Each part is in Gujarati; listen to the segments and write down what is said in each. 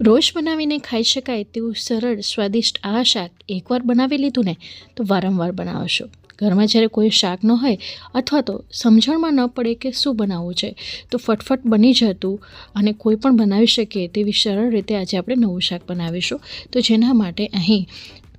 રોજ બનાવીને ખાઈ શકાય તેવું સરળ, સ્વાદિષ્ટ આ શાક એકવાર બનાવી લીધું ને, તો વારંવાર બનાવશો. ઘરમાં જ્યારે કોઈ શાક ન હોય અથવા તો સમજણમાં ન પડે કે શું બનાવવું છે, તો ફટફટ બની જતું અને કોઈ પણ બનાવી શકે તેવી સરળ રીતે આજે આપણે નવું શાક બનાવીશું. તો જેના માટે અહીં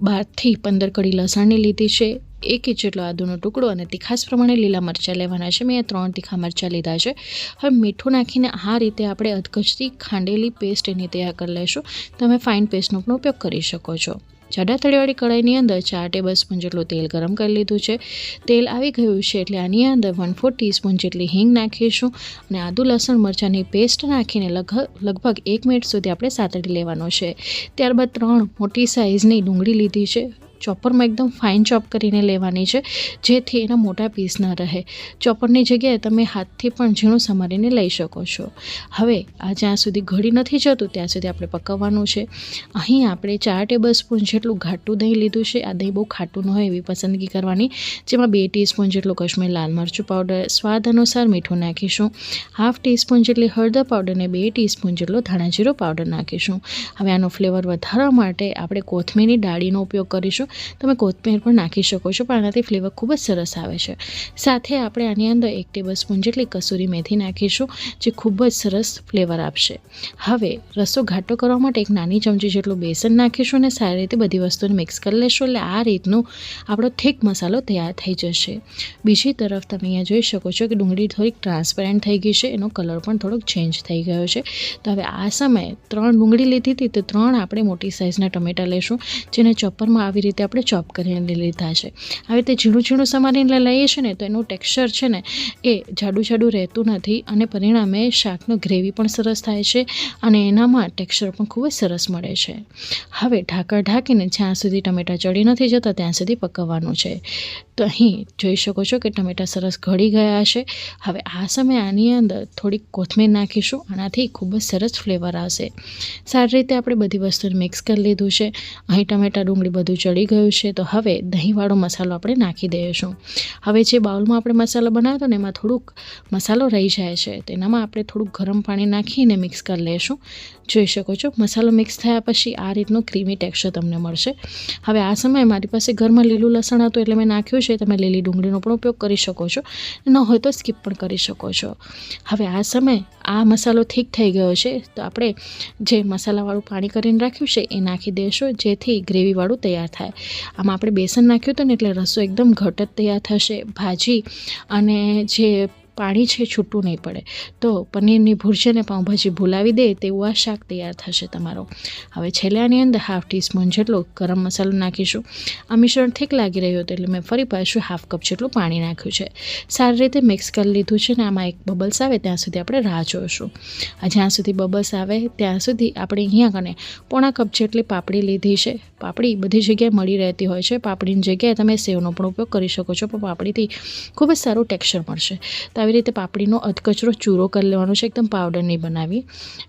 બારથી પંદર કડી લસણની લીધી છે એક ઇંચ જેટલો આદુનો ટુકડો અને તીખાસ પ્રમાણે લીલા મરચાં લેવાના છે. મેં ત્રણ તીખા મરચાં લીધા છે. હવે મીઠું નાખીને આ રીતે આપણે અધકચરી ખાંડેલી પેસ્ટ એની તૈયાર કરી લઈશું. તમે ફાઇન પેસ્ટનો પણ ઉપયોગ કરી શકો છો. જાડા તળીવાળી કઢાઈની અંદર ચાર ટેબલ સ્પૂન જેટલું તેલ ગરમ કરી લીધું છે. તેલ આવી ગયું છે એટલે આની અંદર વન ફોર ટીસ્પૂન જેટલી હિંગ નાખીશું અને આદુ લસણ મરચાંની પેસ્ટ નાખીને લગભગ એક મિનિટ સુધી આપણે સાતડી લેવાનો છે. ત્યારબાદ ત્રણ મોટી સાઇઝની ડુંગળી લીધી છે. ચોપરમાં એકદમ ફાઇન ચોપ કરીને લેવાની છે, જેથી એના મોટા પીસ ન રહે. ચોપરની જગ્યાએ તમે હાથથી પણ ઝીણું સમારીને લઈ શકો છો. હવે, આ જ્યાં સુધી ઘડી નથી જતું, ત્યાં સુધી આપણે પકવવાનું છે. અહીં આપણે ચાર ટેબલ સ્પૂન જેટલું ઘાટું દહીં લીધું છે. આ દહીં બહુ ખાટું ન હોય એવી પસંદગી કરવાની. જેમાં બે ટીસ્પૂન જેટલું કશ્મીર લાલ મરચું પાવડર સ્વાદ અનુસાર મીઠું નાખીશું. હાફ ટીસ્પૂન જેટલી હળદર પાવડર અને બે ટીસ્પૂન જેટલો ધાણા જીરો પાવડર નાખીશું. હવે આનો ફ્લેવર વધારવા માટે આપણે કોથમીરની ડાળીનો ઉપયોગ કરીશું. તમે કોથમીર પણ નાખી શકો છો, પણ આનાથી ફ્લેવર ખૂબ જ સરસ આવે છે. સાથે આપણે આની અંદર એક ટેબલ સ્પૂન જેટલી કસૂરી મેથી નાખીશું, જે ખૂબ જ સરસ ફ્લેવર આપશે. હવે રસો ઘાટો કરવા માટે એક નાની ચમચી જેટલું બેસન નાખીશું અને સારી રીતે બધી વસ્તુને મિક્સ કરી લેશું એટલે આ રીતનું આપણો થીક મસાલો તૈયાર થઈ જશે. બીજી તરફ તમે અહીંયા જોઈ શકો છો કે ડુંગળી થોડીક ટ્રાન્સપેરન્ટ થઈ ગઈ છે, એનો કલર પણ થોડોક ચેન્જ થઈ ગયો છે. તો હવે આ સમયે ત્રણ ડુંગળી લીધી હતી, તો ત્રણ આપણે મોટી સાઇઝના ટમેટા લેશું, જેને ચોપરમાં આવી રીતે આપણે ચોપ કરીને લીધા છે. આવી રીતે ઝીણું ઝીણું સમારીને લઈએ છીએ ને, તો એનું ટેક્સચર છે ને, એ જાડું જાડું રહેતું નથી અને પરિણામે શાકનો ગ્રેવી પણ સરસ થાય છે અને એનામાં ટેક્સચર પણ ખૂબ જ સરસ મળે છે. હવે ઢાંકણ ઢાંકીને જ્યાં સુધી ટમેટાં ચડી નથી જતા, ત્યાં સુધી પકવવાનું છે. તો અહીં જોઈ શકો છો કે ટમેટાં સરસ ઘડી ગયા છે. હવે આ સમયે આની અંદર થોડીક કોથમીર નાખીશું. આનાથી ખૂબ જ સરસ ફ્લેવર આવશે. સારી રીતે આપણે બધી વસ્તુને મિક્સ કરી લીધું છે. અહીં ટમેટાં ડુંગળી બધું ચડી ગયું છે. તો હવે દહીંવાળો મસાલો આપણે નાખી દઈશું. હવે જે બાઉલમાં આપણે મસાલો બનાવ્યો હતો ને એમાં થોડુંક મસાલો રહી જાય છે. તેનામાં આપણે થોડુંક ગરમ પાણી નાખીને મિક્સ કરી લઈશું. જોઈ શકો છો, મસાલો મિક્સ થયા પછી આ રીતનું ક્રીમી ટેક્સચર તમને મળશે. હવે આ સમયે મારી પાસે ઘરમાં લીલું લસણ હતું એટલે મેં નાખ્યું છે. તમે લીલી ડુંગળીનો પણ ઉપયોગ કરી શકો છો. ન હોય તો સ્કીપ પણ કરી શકો છો. હવે આ સમયે આ મસાલો ઠીક થઈ ગયો છે, તો આપણે જે મસાલાવાળું પાણી કરીને રાખ્યું છે, એ નાખી દેશો, જેથી ગ્રેવીવાળું તૈયાર થાય. આમાં આપણે બેસન નાખ્યું હતું ને, એટલે રસો એકદમ ઘટ જ તૈયાર થશે. ભાજી અને જે પાણી છે, છૂટું નહીં પડે. તો પનીરની ભૂરજી અને પાઉંભાજી ભૂલાવી દે તેવું આ શાક તૈયાર થશે તમારો. હવે છેલ્લે આની અંદર હાફ ટીસ્પૂન જેટલો ગરમ મસાલો નાખીશું. આ મિશ્રણ થીક લાગી રહ્યું હતું એટલે મેં ફરી પાછું હાફ કપ જેટલું પાણી નાખ્યું છે. સારી રીતે મિક્સ કરી લીધું છે ને આમાં એક બબલ્સ આવે ત્યાં સુધી આપણે રાહ જોઈશું જ્યાં સુધી બબલ્સ આવે ત્યાં સુધી આપણે અહીંયા કને પોણા કપ જેટલી પાપડી લીધી છે. પાપડી બધી જગ્યાએ મળી રહેતી હોય છે. પાપડીની જગ્યાએ તમે સેવનો પણ ઉપયોગ કરી શકો છો, પણ પાપડીથી ખૂબ જ સારું ટેક્સચર મળશે. તો આવી રીતે પાપડીનો અધકચરો ચૂરો કરી લેવાનો છે, એકદમ પાવડર નહીં બનાવી.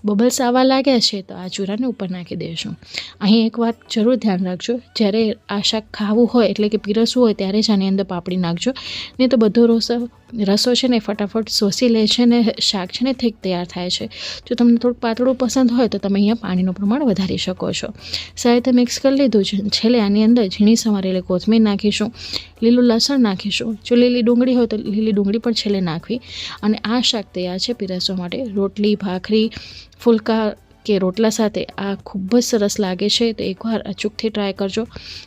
બબલ્સ આવવા લાગ્યા છે, તો આ ચૂરાને ઉપર નાખી દઈશું અહીં એક વાત જરૂર ધ્યાન રાખજો, જ્યારે આ શાક ખાવું હોય, એટલે કે પીરસવું હોય, ત્યારે જ આની અંદર પાપડી નાખજો. નહીં તો બધો રસો રસો છે ને ફટાફટ શોષી લે છે ને શાક છે ને થીક તૈયાર થાય છે. જો તમને થોડુંક પાતળું પસંદ હોય તો તમે અહીંયા પાણીનું પ્રમાણ વધારી શકો છો. સારી મિક્સ કરી લીધું છે. છેલ્લે આની અંદર ઝીણી સમારેલી કોથમીર નાખીશું. લીલું લસણ નાખીશું. જો લીલી ડુંગળી હોય તો લીલી ડુંગળી પણ છેલ્લે નાખવી. અને આ શાક તૈયાર છે પીરસવા માટે. રોટલી, ભાખરી, ફુલકા કે રોટલા સાથે આ ખૂબ જ સરસ લાગે છે. તો એકવાર અચૂકથી ટ્રાય કરજો.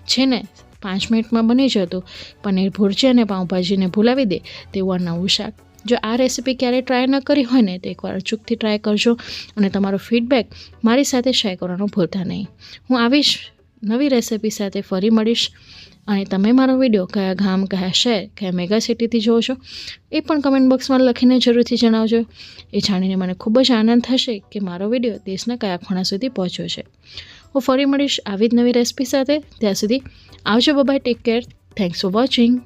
છે ને પાંચ મિનિટમાં બની જતું. પનીર ભુરજી અને પાઉંભાજીને ભૂલાવી દે તેવું આ નવું શાક. જો આ રેસીપી ક્યારેય ટ્રાય ન કરી હોય ને તો એકવાર અચૂકથી ટ્રાય કરજો અને તમારો ફીડબેક મારી સાથે શેર કરવાનું ભૂલતા નહીં. હું આવીશ નવી રેસીપી સાથે ફરી મળીશ. અને તમે મારો વીડિયો કયા ગામ, કયા શહેર, કયા મેગા સિટીથી જોવો છો એ પણ કમેન્ટ બોક્સમાં લખીને જરૂરથી જણાવજો. એ જાણીને મને ખૂબ જ આનંદ થશે કે મારો વીડિયો દેશના કયા ખૂણા સુધી પહોંચ્યો છે. હું ફરી મળીશ આવી જ નવી રેસીપી સાથે. ત્યાં સુધી આવજો bye bye take care. Thanks for watching